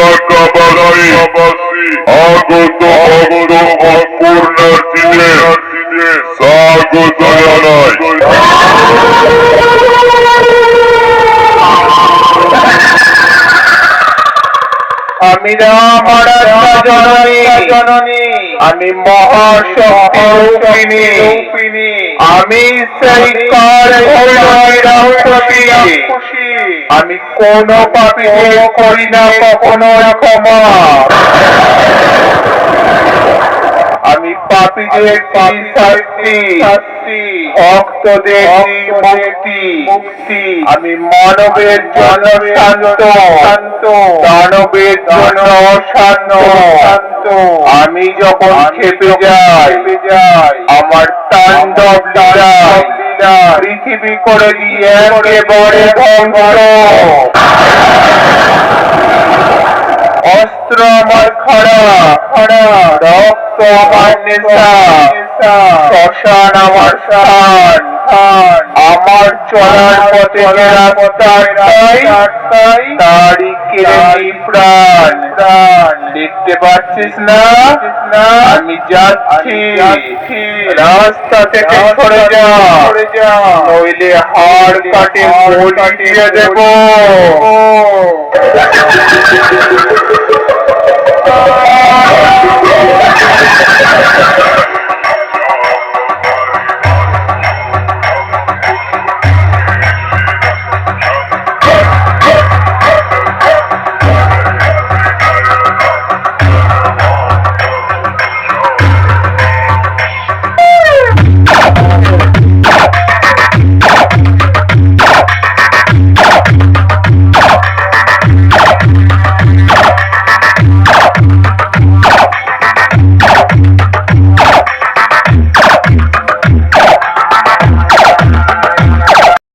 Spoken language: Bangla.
এলাকাবাসী আগত ভক্ত অপূর্ণার্থীদের স্বাগত জানাই। আমি জননী জননী। আমি মহাশক্তি রূপিণী আমি সেই কাল রাক্ষসী আমি কোন পাপি করি না কখনো ক্ষমা। আমি পাপীদের পাপি শাস্তি। ভক্তদের মুক্তি মুক্তি। আমি মানবের জন্য শান্ত। শান্ত দানবের জন্য শান্ত আমি যখন খেপে যাই যাই আমার পৃথিবী করে দিয়ে একেবারে ধ্বংস। অস্ত্র আমার খড়া খড়া রক্ত আমার নেশা, শ্মশান আমার স্থান আমার চলার পথে রাস্তায় তারই কেড়ে প্রাণ। দেখতে পাচ্ছিস না? আমি যাচ্ছি। রাস্তা থেকে সরে যা। নইলে হাড় কাটে দেবো।